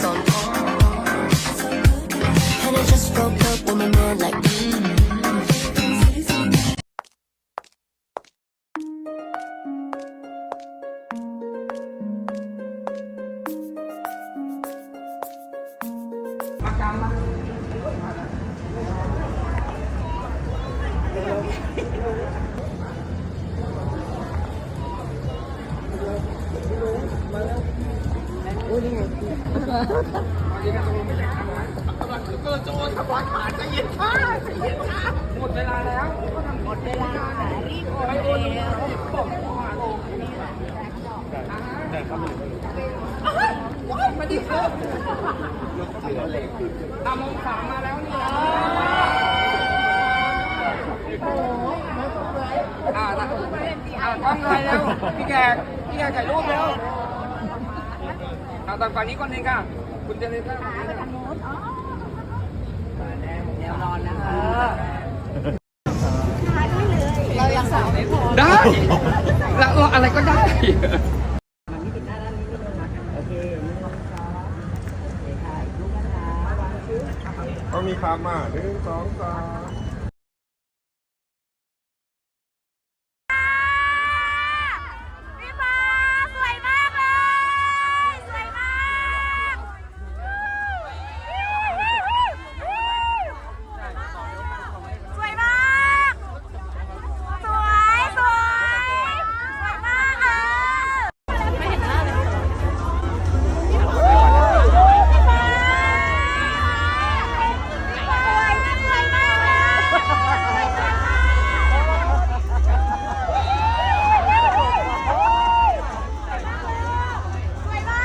son ตามมงสามมาแล้วนี่อ่าอ่ากล้องเลยเร็วพี่แกพี่แกถ่ายรูปเร็ว เอาตอนฝั่งนี้คนหนึงค่ะ คุณเจริญได้เดี๋ยวนอนนะเรายังสาวไม่พอได้แล้วเราอะไรก็ได้ต้องมีความมาหนึ่งสองสาม พี่ฟ้าสวยมากเลย สวยมากสวยมาก สวย สวย สวยมากเออไม่เห็นหน้าเลยพี่ฟ้าพี่ฟ้าสวยสวยมากเลย สวยมา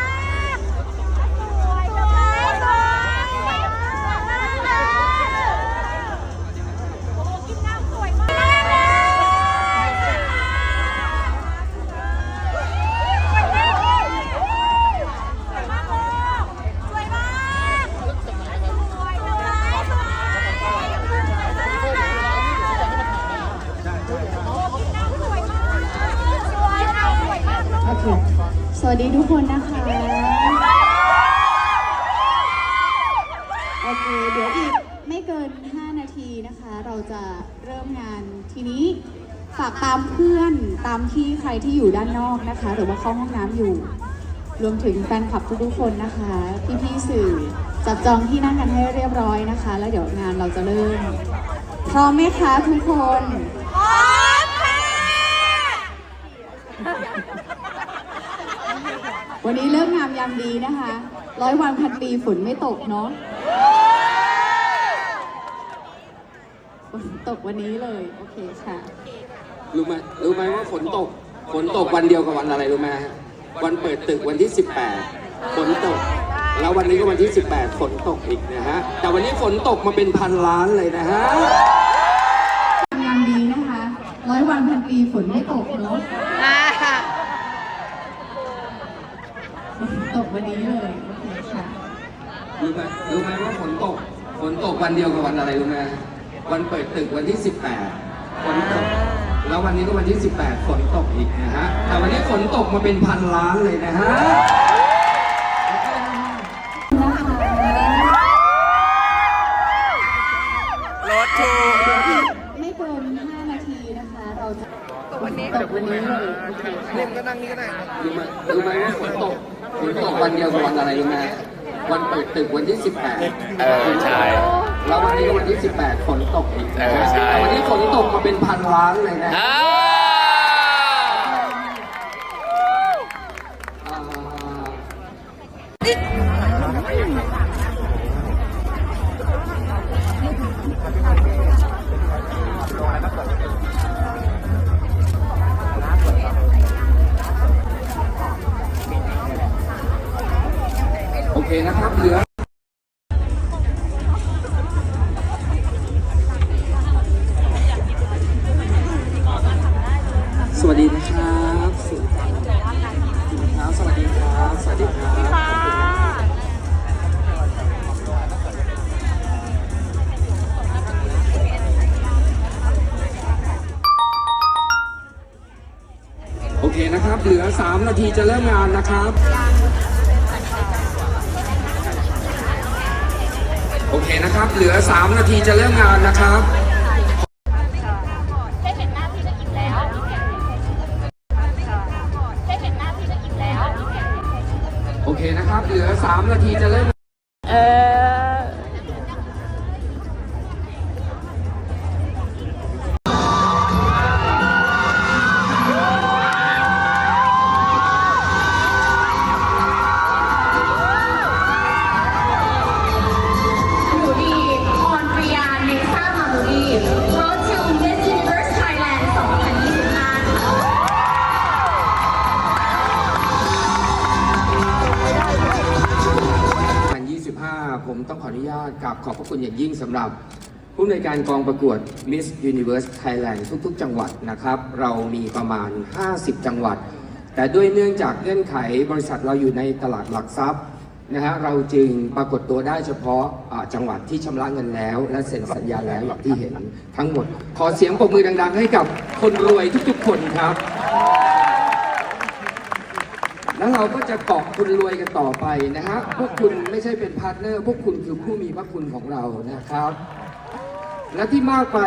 ก สวยสวยสวยมากเลยโอ้กินน้ำสวยมากเลยสวยมากสวยมากสวยมากสวยสวยสวยสวยโอ้กินน้ำสวยมากสวยน้ำสวยมากลูก โอเค สวัสดีทุกคนนะคะ โอเค เดี๋ยวอีกไม่เกิน 5 นาทีนะคะ เราจะเริ่มงานทีนี้ฝากตามเพื่อนตามที่ใครที่อยู่ด้านนอกนะคะ หรือว่าเข้าห้องน้ำอยู่ รวมถึงแฟนคลับทุกๆคนนะคะพี่ๆสื่อจับจองที่นั่งกันให้เรียบร้อยนะคะ แล้วเดี๋ยวงานเราจะเริ่ม พร้อมไหมคะทุกคนพร้อมค่ะวันนี้เริ่มงามยามดีนะคะ ร้อยวันพันปีฝนไม่ตกเนาะ ฝนตกวันนี้เลย โอเคค่ะ รู้ไหมรู้ไหมว่าฝนตก ฝนตกวันเดียวกับวันอะไรรู้ไหมฮะวันเปิดตึกวันที่ 18 ฝนตก แล้ววันนี้ก็วันที่ 18 ฝนตกอีกนะฮะ แต่วันนี้ฝนตกมาเป็นพันล้านเลยนะฮะยามดีนะคะร้อยวันพันปีฝนไม่ตกเนาะฝนตกวันนี้เลยโอเคค่ะ รู้ไหมรู้ไหมว่าฝนตก ฝนตกวันเดียวกับวันอะไรรู้ไหมฮะ วันเปิดตึกวันที่ 18ฝนตก แล้ววันนี้ก็วันที่ 18ฝนตกอีกนะฮะ แต่วันนี้ฝนตกมาเป็นพันล้านเลยนะฮะรถทูไม่เกิน5นาทีนะคะ เราจะตกวันนี้ตกวันนี้เลยโอเคค่ะรู้ไหมรู้ไหมว่าฝนตกฝนตกวันเดียวกับวันอะไรรู้ไหมวันเปิดตึกวันที่ 18 เออ ใช่ แล้ววันนี้ก็วันที่ 18ฝน ตกอีกนะเออใช่แต่วันนี้ฝนตกมาเป็นพันล้านเลยนะ อ่า 3 นาทีจะเริ่มงานนะครับ โอเคนะครับ เหลือ 3 นาทีจะเริ่มงานนะครับแค่เห็นหน้าพี่ก็อิ่มแล้วแค่เห็นหน้าพี่ก็อิ่มแล้วโอเคนะครับ เหลือ 3 นาทีจะเริ่มเออ ขออนุญาตกราบขอบพระคุณอย่างยิ่งสำหรับ ผู้ในการกองประกวด Miss Universe Thailand ทุก ๆ จังหวัดนะครับ เรามีประมาณ 50 จังหวัด แต่ด้วยเนื่องจากเงื่อนไขบริษัทเราอยู่ในตลาดหลักทรัพย์นะฮะเราจึงปรากฏตัวได้เฉพาะอ่าจังหวัดที่ชำระเงินแล้ว และเซ็นสัญญาแล้วอย่างที่เห็นทั้งหมด ขอเสียงปรบมือดัง ๆ ให้กับคนรวยทุกๆ คนครับ แล้วเราก็จะเกาะคุณรวยกันต่อไปนะฮะพวกคุณไม่ใช่เป็นพาร์ทเนอร์ พวกคุณคือผู้มีพระคุณของเรานะครับ และที่มากไป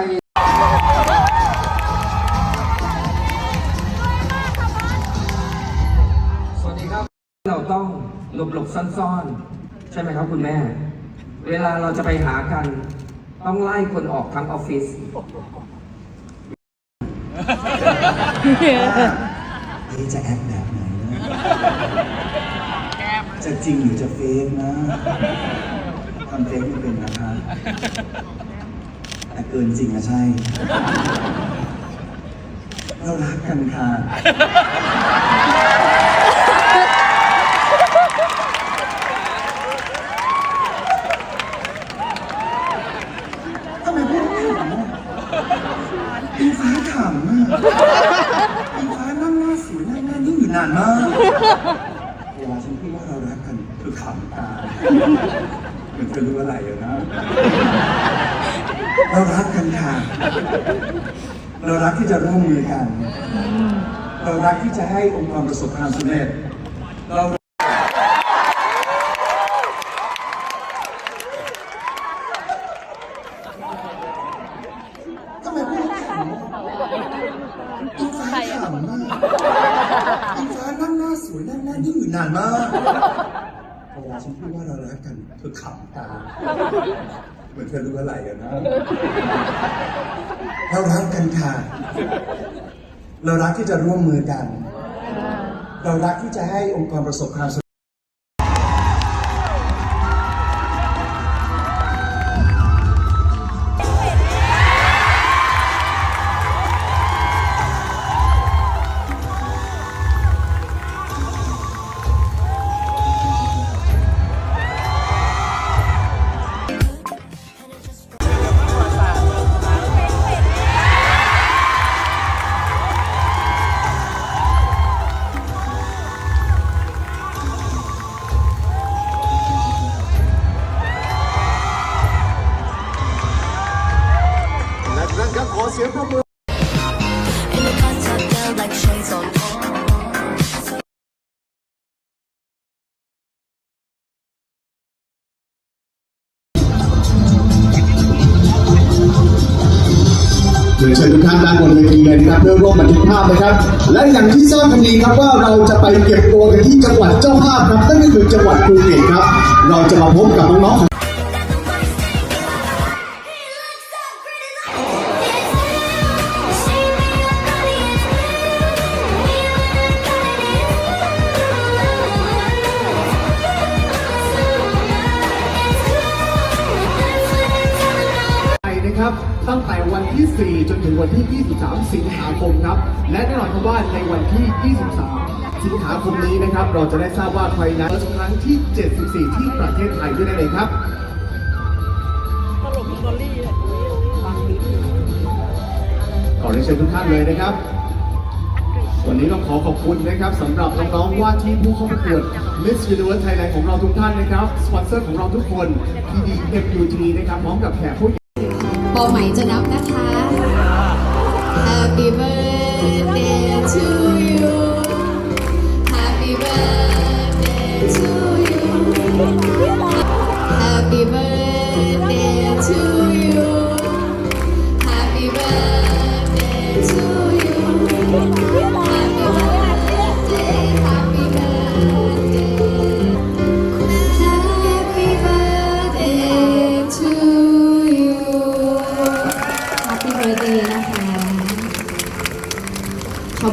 สวัสดีครับเราต้องหลบหลบๆซ่อนๆ ใช่ไหมครับคุณแม่ เวลาเราจะไปหากัน ต้องไล่คนออกทั้งออฟฟิศนี่จะแอคแบบ จะจริงหรือจะเฟกนะทำเฟกไม่เป็นนะคะ แต่เกินจริงอะใช่ เรารักกันค่ะ ทำไมพูดขำอะอิงฟ้าขำอะอิงฟ้านั่งหน้าสวยนั่งหน้านิ่งอยู่นานมาก เวลาฉันพูดว่าเรารักกันเธอขำตาม เหมือนเธอรู้อะไรอะนะเรารักกันค่ะ เรารักที่จะร่วมมือกัน เรารักที่จะให้องค์กรประสบความสำเร็จเรา ทำไมพูดขำอะอิงฟ้าขำอะอิงฟ้านั่งหน้าสวยนั่งหน้านิ่งอยู่นานมากเวลาฉันพูดว่าเรารักกันเธอขำตาม เหมือนเธอรู้อะไรอะนะเรารักกันค่ะ เรารักที่จะร่วมมือกัน เรารักที่จะให้องค์กรประสบความสำเร็จ เสียงปรบมือเดี๋ยวเชิญทุกท่านด้านบนเวทีเลยนะครับเพื่อร่วมบันทึกภาพนะครับ และอย่างที่ทราบกันดีครับว่าเราจะไปเก็บตัวกันที่จังหวัดเจ้าภาพครับนั่นก็คือจังหวัดภูเก็ตครับ เราจะมาพบกับน้องๆของ ตั้งแต่วันที่ 4 จนถึงวันที่ 23 สิงหาคมครับ และแน่นอนครับว่าในวันที่ 23 สิงหาคมนี้นะครับ เราจะได้ทราบว่าใครนั้นครั้งที่ 74 ที่ประเทศไทยด้วยนั่นเองครับขอเรียนเชิญทุกท่านเลยนะครับ วันนี้ต้องขอขอบคุณนะครับสำหรับน้องๆว่าที่ผู้เข้าประกวด Miss Universe Thailand ของเราทุกท่านนะครับ สปอนเซอร์ของเราทุกคนที่ดี MUT นะครับพร้อมกับแขกผู้ ปอใหม่จะนับนะคะ Happy birthday to you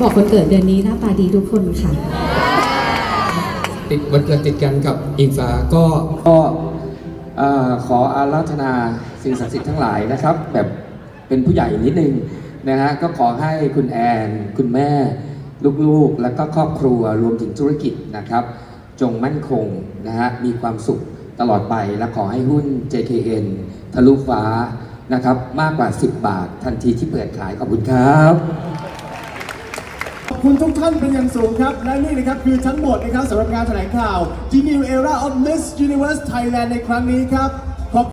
บอกคนเกิดเดือนนี้หน้าตาดีทุกคนค่ะ ติดวันเกิดติดกันกับอิงฟ้าก็ก็เอ่อขออาราธนาสิ่งศักดิ์สิทธิ์ทั้งหลายนะครับ แบบเป็นผู้ใหญ่นิดนึงนะฮะก็ขอให้คุณแอน คุณแม่ ลูกๆ แล้วก็ครอบครัวรวมถึงธุรกิจนะครับ จงมั่นคงนะฮะมีความสุขตลอดไปและขอให้หุ้น JKN ทะลุฟ้านะครับ มากกว่า 10 บาททันทีที่เปิดขายขอบคุณครับ คุณทุกท่านเป็นอย่างสูงครับ และนี่นะครับคือทั้งหมดนะครับสำหรับงานแถลงข่าว The New Era of Miss Universe Thailand ในครั้งนี้ครับขอบ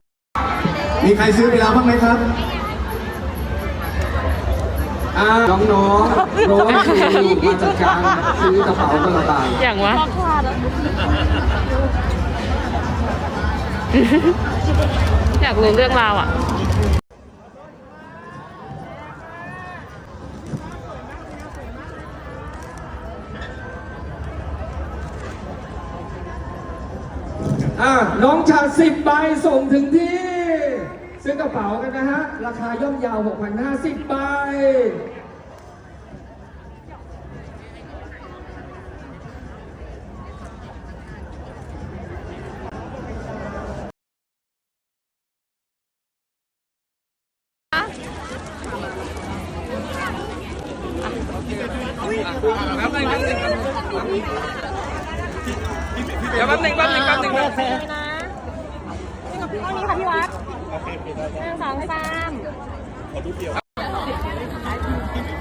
มีใครซื้อไปแล้วบ้างไหมครับอ่าน้องๆร้องเพลงมาจัดการซื้อกระเป๋าคนละใบอย่างวะอยากรู้เรื่องราวอะ น้องชาสิบใบส่งถึงที่ ซื้อกระเป๋ากันนะฮะ ราคาย่อมยาว6,510ใบเดี๋ยวแป๊บหนึงแป๊บหนึงแป๊บหนึ่งนะนี่ กับพี่นี้ค่ะพี่วัดหนึ่งสองสาม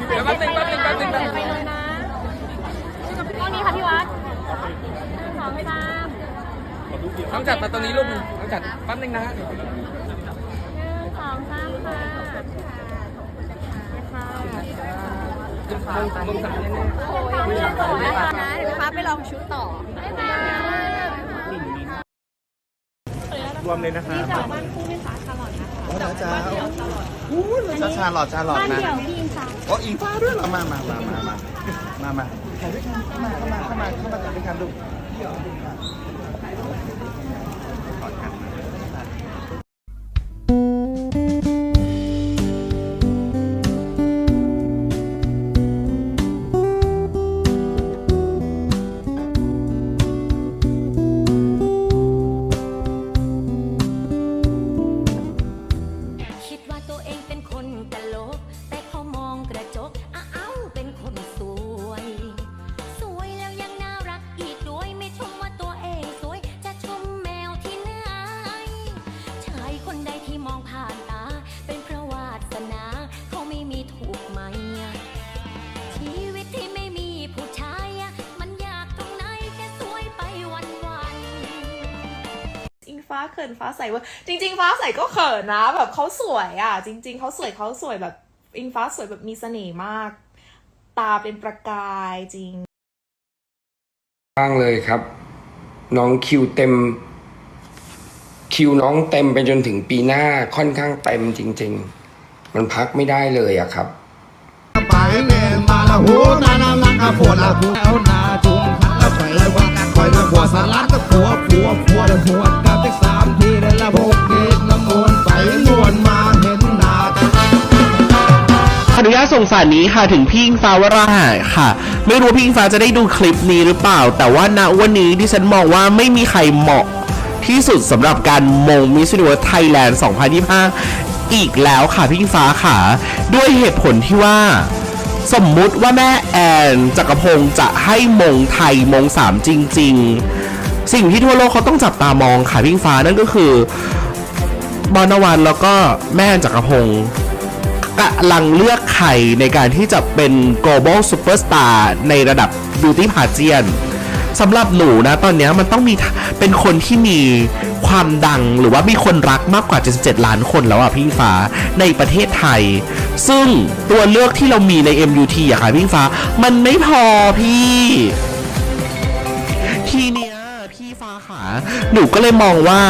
เดี๋ยวแป๊บหนึ่งแป๊บหนึ่งแป๊บหนึ่งแป๊บหนึ่งไปเลยนะนี่กับพี่นี้ค่ะพี่วัดหนึ่งสองสามต้องจัดมาตรงนี้รูปหนึงต้องจัดแป๊บหนึงนะฮะหนึ่งสองสามค่ะค่ะมุมสามแน่โอ้ยเรียนต่อนะคะนะเดี๋ยวฟ้าไปลองชุดต่อบ๊ายบายร วมเลยนะครับนี่จากบ้านคู่พี่ฟ้าชาลอตนะคะจ้าจ้าชาหลอดชาหลอดบ้านนะเดี่ยวพี่อิงฟ้าโอ้อิงฟ้าด้วยเหรอมามามามามามามาถ่ายด้วยกันเข้ามาเข้ามาเข้ามาเข้ามาถ่ายด้วยกันลู ฟ้าเขินฟ้าใสเว่าจริง ๆ ฟ้าใสก็เขินนะ แบบเขาสวยอะ จริง ๆเขาสวยเขาสวยแบบอิงฟ้าสวยแบบมีเสน่ห์มาก ตาเป็นประกายจริงบ้างเลยครับ น้องคิวเต็ม คิวน้องเต็มไปจนถึงปีหน้าค่อนข้างเต็มจริง ๆ มันพักไม่ได้เลยอะครับ ไปเล่นมาละหูนานาลังกะปวดละหูแล้วนาจุงทันละไปเลยว่ากันค อยละหัวสลัดตะผัวผัวผัวเดือดหัวกับติ๊กสามทีได้ละพกเด็กน้ำมนต์ใสนวลมาเห็นหนากันอนุญาตส่งสารนี้ค่ะถึงพี่อิงฟ้าวราหะค่ะ ไม่รู้พี่อิงฟ้าจะได้ดูคลิปนี้หรือเปล่า แต่ว่าณวันนี้ดิฉันมองว่าไม่มีใครเหมาะที่สุดสำหรับการมงมิส s u น i เวิร์ไทยแลนด์ 2025 อีกแล้วค่ะพี่อิงฟ้าค่ะ ด้วยเหตุผลที่ว่า สมมุติว่าแม่แอนจักรพงศ์จะให้มงไทยมงสามจริง ๆ สิ่งที่ทั่วโลกเขาต้องจับตามองค่ะพิงฟ้านั่นก็คือบอนวันแล้วก็แม่แอนจักรพงศ์กำลังเลือกใครในการที่จะเป็น global superstar ในระดับ beauty pageant สำหรับหนูนะตอนนี้มันต้องมีเป็นคนที่มี ความดังหรือว่ามีคนรักมากกว่า 77 ล้านคนแล้วอะพี่ฟ้าในประเทศไทย ซึ่งตัวเลือกที่เรามีใน MUT อะค่ะพี่ฟ้า มันไม่พอพี่ ทีเนี้ยพี่ฟ้าขาหนูก็เลยมองว่า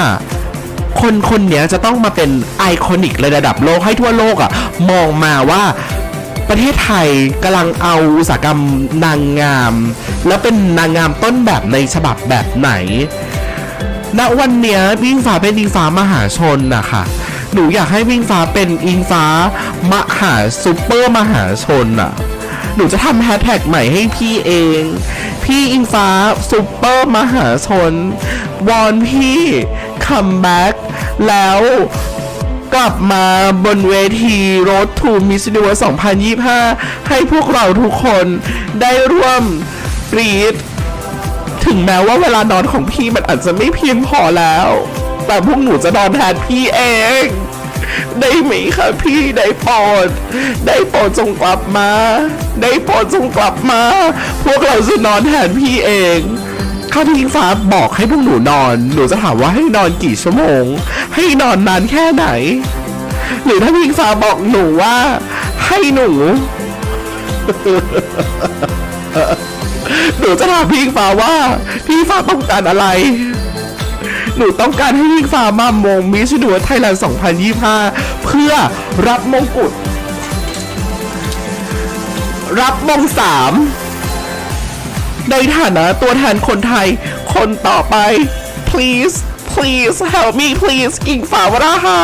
คนคนเนี้ยจะต้องมาเป็นไอคอนิกระดับโลกให้ทั่วโลกอะ่ะ มองมาว่าประเทศไทยกำลังเอาอุตสาหกรรมนางงาม แล้วเป็นนางงามต้นแบบในฉบับแบบไหน ณวันเนี้ยวิ่งฟ้าเป็นอิงฟ้ามหาชนนะคะหนูอยากให้วิ่งฟ้าเป็นอิงฟ้ามหาซูเปอร์มหาชนอะหนูจะทำแฮชแท็กใหม่ให้พี่เอง พี่อิงฟ้าซูเปอร์มหาชน วอนพี่คัมแบ็กแล้วกลับมาบนเวที Road to Miss Universe 2025 ให้พวกเราทุกคนได้ร่วมกรีด ถึงแม้ว่าเวลานอนของพี่มันอาจจะไม่เพียงพอแล้ว แต่พวกหนูจะนอนแทนพี่เอง ได้ไหมคะพี่ได้โปรดได้โปรดจงกลับมา ได้โปรดจงกลับมา พวกเราจะนอนแทนพี่เองถ้าพี่ฟ้าบอกให้พวกหนูนอน หนูจะถามว่าให้นอนกี่ชั่วโมง ให้นอนนานแค่ไหน หรือถ้าพี่ฟ้าบอกหนูว่า ให้หนู หนูจะถามพี่ฟ้าว่า พี่ฟ้าต้องการอะไร หนูต้องการให้พี่ฟ้ามามงมิสดูไทยแลนด์ 2025 เพื่อรับมงกุฎ รับมงสามในฐานะตัวแทนคนไทยคนต่อไป please please help me please อิงฟ้าวราหา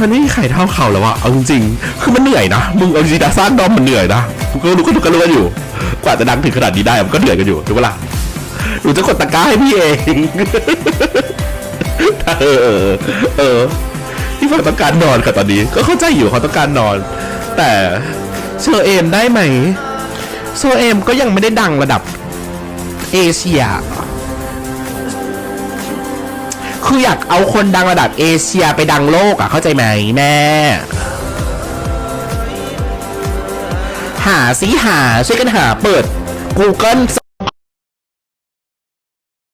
มันไม่มีใครเท่าเขาแล้วอะเอาจริงๆ คือมันเหนื่อยนะ มึงเอาจริงๆนะสร้างดอมมันเหนื่อยนะทุกคนรู้ก็ทุกคนรู้กันอยู่ กว่าจะดังถึงขนาดนี้ได้มันก็เหนื่อยกันอยู่ถูกปะล่ะหนูจะกดตะกร้าให้พี่เองเออเออเออที่ฝั่งต้องการนอนค่ะตอนนี้ ก็เข้าใจอยู่เขาต้องการนอน แต่เชอเอมได้ไหมเชอเอมก็ยังไม่ได้ดังระดับเอเชีย คืออยากเอาคนดังระดับเอเชียไปดังโลกอะ เข้าใจไหมแม่ หาสิหาช่วยกันหาเปิด Google